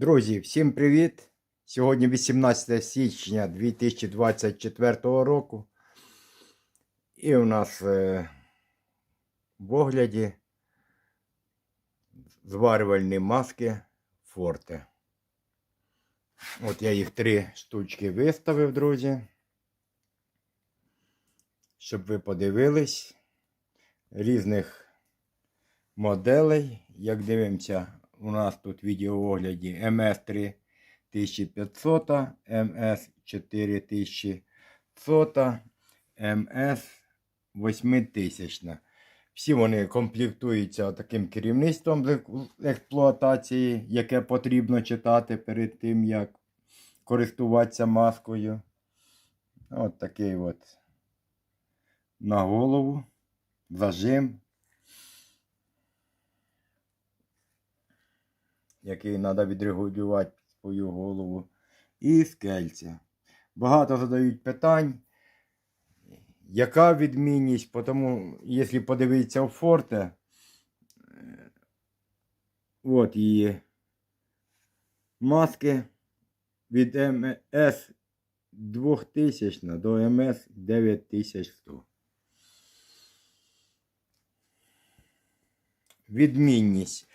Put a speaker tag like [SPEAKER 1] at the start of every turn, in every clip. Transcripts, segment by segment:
[SPEAKER 1] Друзі, всім привіт! Сьогодні 18 січня 2024 року. І у нас е, в огляді зварювальні маски Форте. От я їх три штучки виставив, друзі. Щоб ви подивились різних моделей. Як дивимося, у нас тут в відеоогляді МС 3500, МС 4100, МС 8000. Всі вони комплектуються таким керівництвом експлуатації, яке потрібно читати перед тим, як користуватися маскою. От такий от на голову, зажим. Який треба відрегулювати свою голову. І скельця. Багато задають питань. Яка відмінність? Тому, якщо подивитися у форте, е, от її маски від МС 2000 до МС 9100. Відмінність.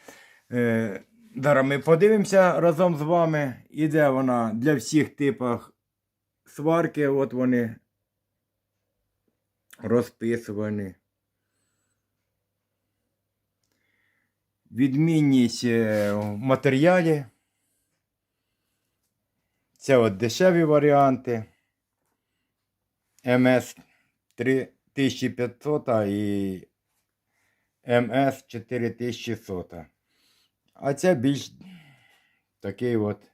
[SPEAKER 1] Зараз ми подивимося разом з вами. Іде вона для всіх типів сварки. От вони розписувані. Відмінність е, в матеріалі. Це от дешеві варіанти. МС 3500 і МС 4100. А це більш такий от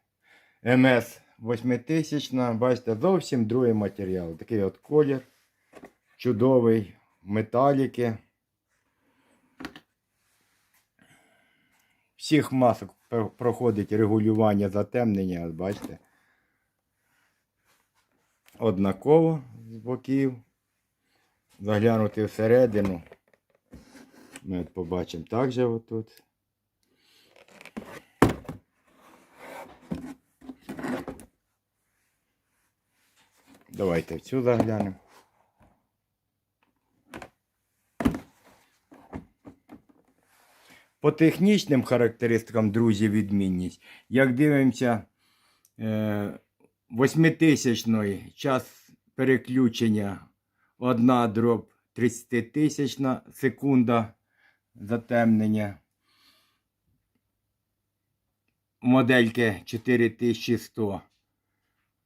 [SPEAKER 1] МС 8000. Бачите, зовсім другий матеріал. Такий от колір. Чудовий, металіки. Всіх масок проходить регулювання затемнення, бачите. Однаково з боків. Заглянути всередину. Ми от побачимо також отут. Давайте в цю заглянемо. По технічним характеристикам, друзі, відмінність. Як дивимося, 8000 час переключення 1 дроб 30 тисячна секунда затемнення. Модельки 4100.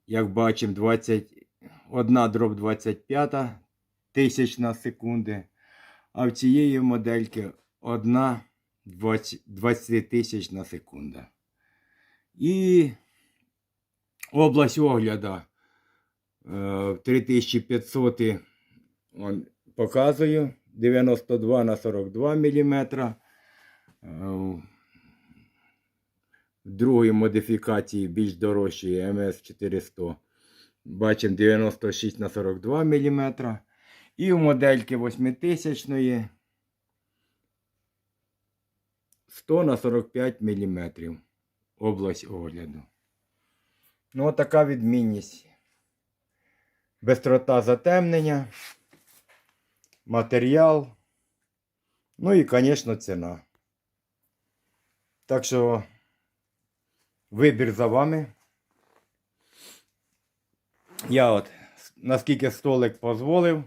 [SPEAKER 1] Як бачимо, 21 дроб 25 тисячна секунди. А в цієї модельки 1 20 тисячна секунда. І область огляду 3500 он, показую. 92 на 42 мм. В другій модифікації більш дорожчої МС 400. Бачимо 96 на 42 мм. І в модельки 8000 100 на 45 мм. Область огляду. Ну, така відмінність. Бистрота затемнення, матеріал. Ну і, звісно, ціна. Так що. Вибір за вами. Я от, наскільки столик дозволив,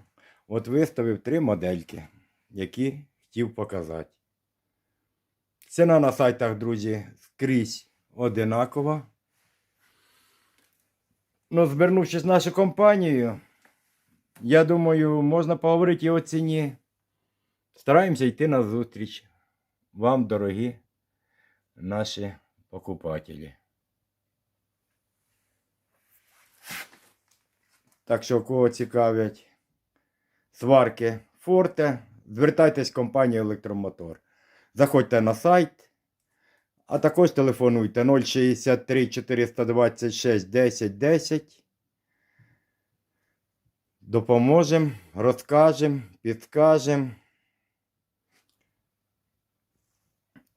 [SPEAKER 1] от виставив три модельки, які хотів показати. Ціна на сайтах, друзі, скрізь одинакова. Ну, звернувшись в нашу компанію, я думаю, можна поговорити і о ціні. Стараємося йти на зустріч. Вам, дорогі наші покупателі. Так що, кого цікавлять сварки Форте, звертайтесь в компанію Електромотор. Заходьте на сайт, а також телефонуйте 063 426 10 10. Допоможемо, розкажемо, підскажемо.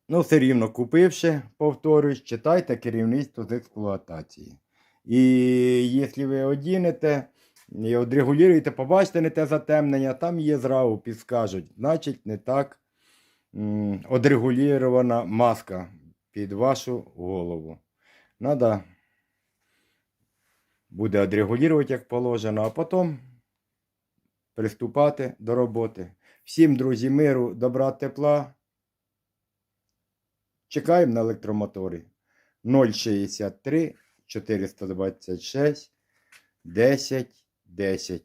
[SPEAKER 1] Ну, все рівно купивши, повторюсь, читайте керівництво з експлуатації. І якщо ви одінете і одрегулюєте, побачите не те затемнення, там є зразу підскажуть. Значить, не так м, одрегулювана маска під вашу голову. Надо буде одрегулювати, як положено, а потім приступати до роботи. Всім, друзі, миру, добра, тепла. Чекаємо на електромотори 063 426 10 10.